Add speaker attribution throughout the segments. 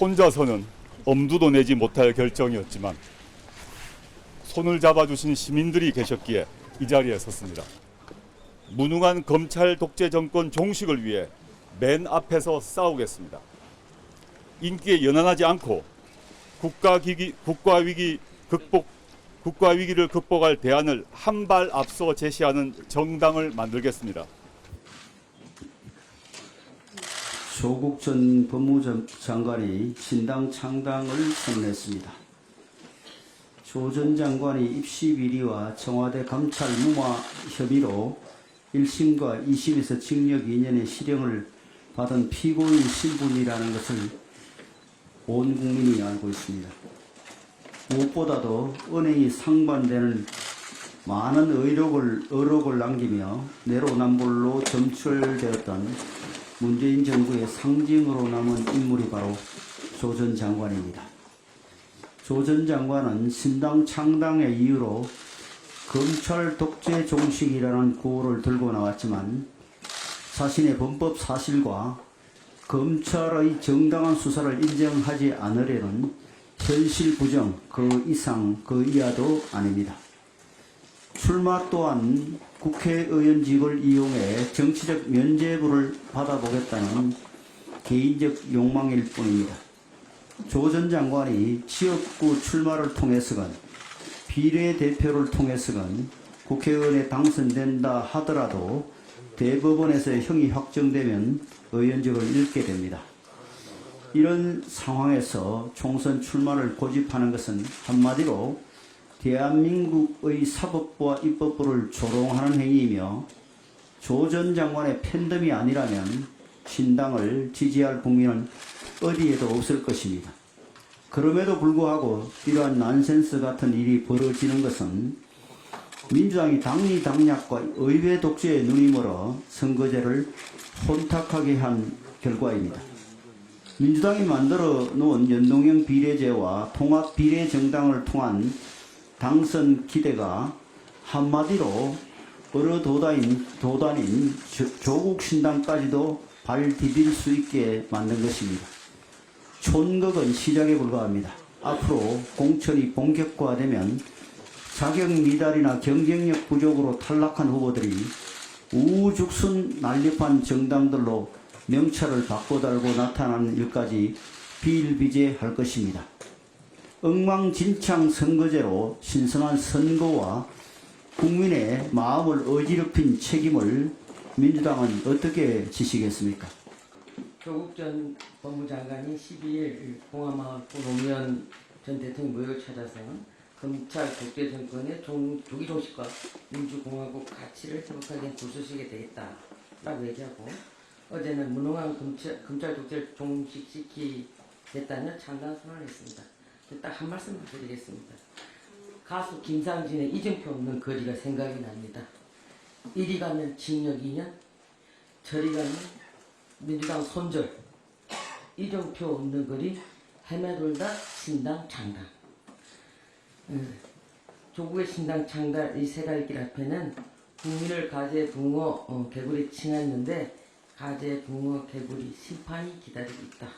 Speaker 1: 혼자서는 엄두도 내지 못할 결정이었지만 손을 잡아주신 시민들이 계셨기에 이 자리에 섰습니다. 무능한 검찰 독재 정권 종식을 위해 맨 앞에서 싸우겠습니다. 인기에 연연하지 않고 국가 기기 국가 위기 극복 국가 위기를 극복할 대안을 한 발 앞서 제시하는 정당을 만들겠습니다.
Speaker 2: 조국 전 법무장관이 신당 창당을 선언했습니다. 조 전 장관이 입시 비리와 청와대 감찰 무마 혐의로 1심과 2심에서 징역 2년의 실형을 받은 피고인 신분이라는 것을 온 국민이 알고 있습니다. 무엇보다도 은행이 상반되는 많은 의록을, 의록을 남기며 내로남불로 점출되었던 문재인 정부의 상징으로 남은 인물이 바로 조 전 장관입니다. 조 전 장관은 신당 창당의 이유로 검찰 독재 종식이라는 구호를 들고 나왔지만 자신의 범법 사실과 검찰의 정당한 수사를 인정하지 않으려는 현실 부정 그 이상 그 이하도 아닙니다. 출마 또한 국회의원직을 이용해 정치적 면죄부를 받아보겠다는 개인적 욕망일 뿐입니다. 조 전 장관이 지역구 출마를 통해서건 비례대표를 통해서건 국회의원에 당선된다 하더라도 대법원에서 형이 확정되면 의원직을 잃게 됩니다. 이런 상황에서 총선 출마를 고집하는 것은 한마디로 대한민국의 사법부와 입법부를 조롱하는 행위이며 조 전 장관의 팬덤이 아니라면 신당을 지지할 국민은 어디에도 없을 것입니다. 그럼에도 불구하고 이러한 난센스 같은 일이 벌어지는 것은 민주당이 당리 당략과 의회 독재에 눈이 멀어 선거제를 혼탁하게 한 결과입니다. 민주당이 만들어 놓은 연동형 비례제와 통합 비례 정당을 통한 당선 기대가 한마디로 어느 도단인, 도단인 조- 조국 신당까지도 발 디딜 수 있게 만든 것입니다. 촌극은 시작에 불과합니다. 앞으로 공천이 본격화되면 자격 미달이나 경쟁력 부족으로 탈락한 후보들이 우죽순 난립한 정당들로 명찰을 바꿔달고 나타나는 일까지 비일비재할 것입니다. 엉망진창 선거제로 신선한 선거와 국민의 마음을 어지럽힌 책임을 민주당은 어떻게 지시겠습니까?
Speaker 3: 조국 전 법무장관이 12일 봉화마을구 노무현 전 대통령 묘를 찾아서 검찰 독재 정권의 종, 조기 종식과 민주공화국 가치를 회복하기 위한 불쏘시게 되겠다 라고 얘기하고 어제는 무능한 검찰, 검찰 독재를 종식시키겠다는 창당 선언을 했습니다. 딱 한 말씀 드리겠습니다. 가수 김상진의 이정표 없는 거리가 생각이 납니다. 이리 가면 징역 2년, 저리 가면 민주당 손절 이정표 없는 거리 헤매돌다 신당 창당 음, 조국의 신당 창당 이세 가지 길 앞에는 국민을 가재 붕어 어, 개구리 칭했는데 가재 붕어 개구리 심판이 기다리고 있다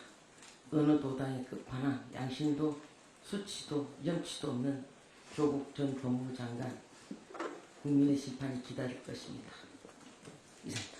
Speaker 3: 어느 도당의 끝판왕 양심도 수치도 염치도 없는 조국 전 법무장관 국민의 심판이 기다릴 것입니다. 이상